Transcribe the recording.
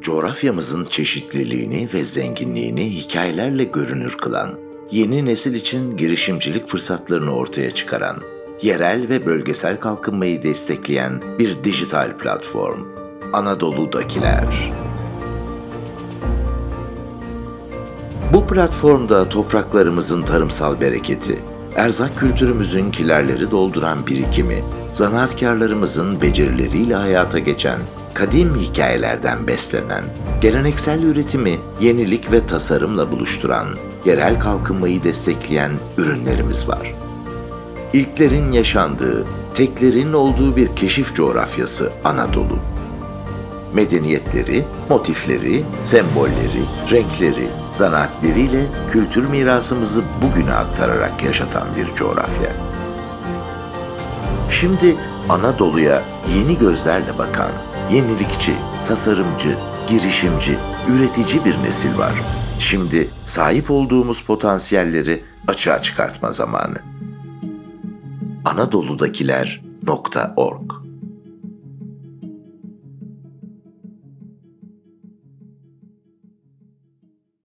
coğrafyamızın çeşitliliğini ve zenginliğini hikayelerle görünür kılan, yeni nesil için girişimcilik fırsatlarını ortaya çıkaran, yerel ve bölgesel kalkınmayı destekleyen bir dijital platform. Anadolu'dakiler. Bu platformda topraklarımızın tarımsal bereketi, erzak kültürümüzün kilerleri dolduran birikimi, zanaatkarlarımızın becerileriyle hayata geçen, kadim hikayelerden beslenen, geleneksel üretimi yenilik ve tasarımla buluşturan, yerel kalkınmayı destekleyen ürünlerimiz var. İlklerin yaşandığı, teklerin olduğu bir keşif coğrafyası Anadolu medeniyetleri, motifleri, sembolleri, renkleri, zanaatleriyle kültür mirasımızı bugüne aktararak yaşatan bir coğrafya. Şimdi Anadolu'ya yeni gözlerle bakan, yenilikçi, tasarımcı, girişimci, üretici bir nesil var. Şimdi sahip olduğumuz potansiyelleri açığa çıkartma zamanı. Anadolu'dakiler.org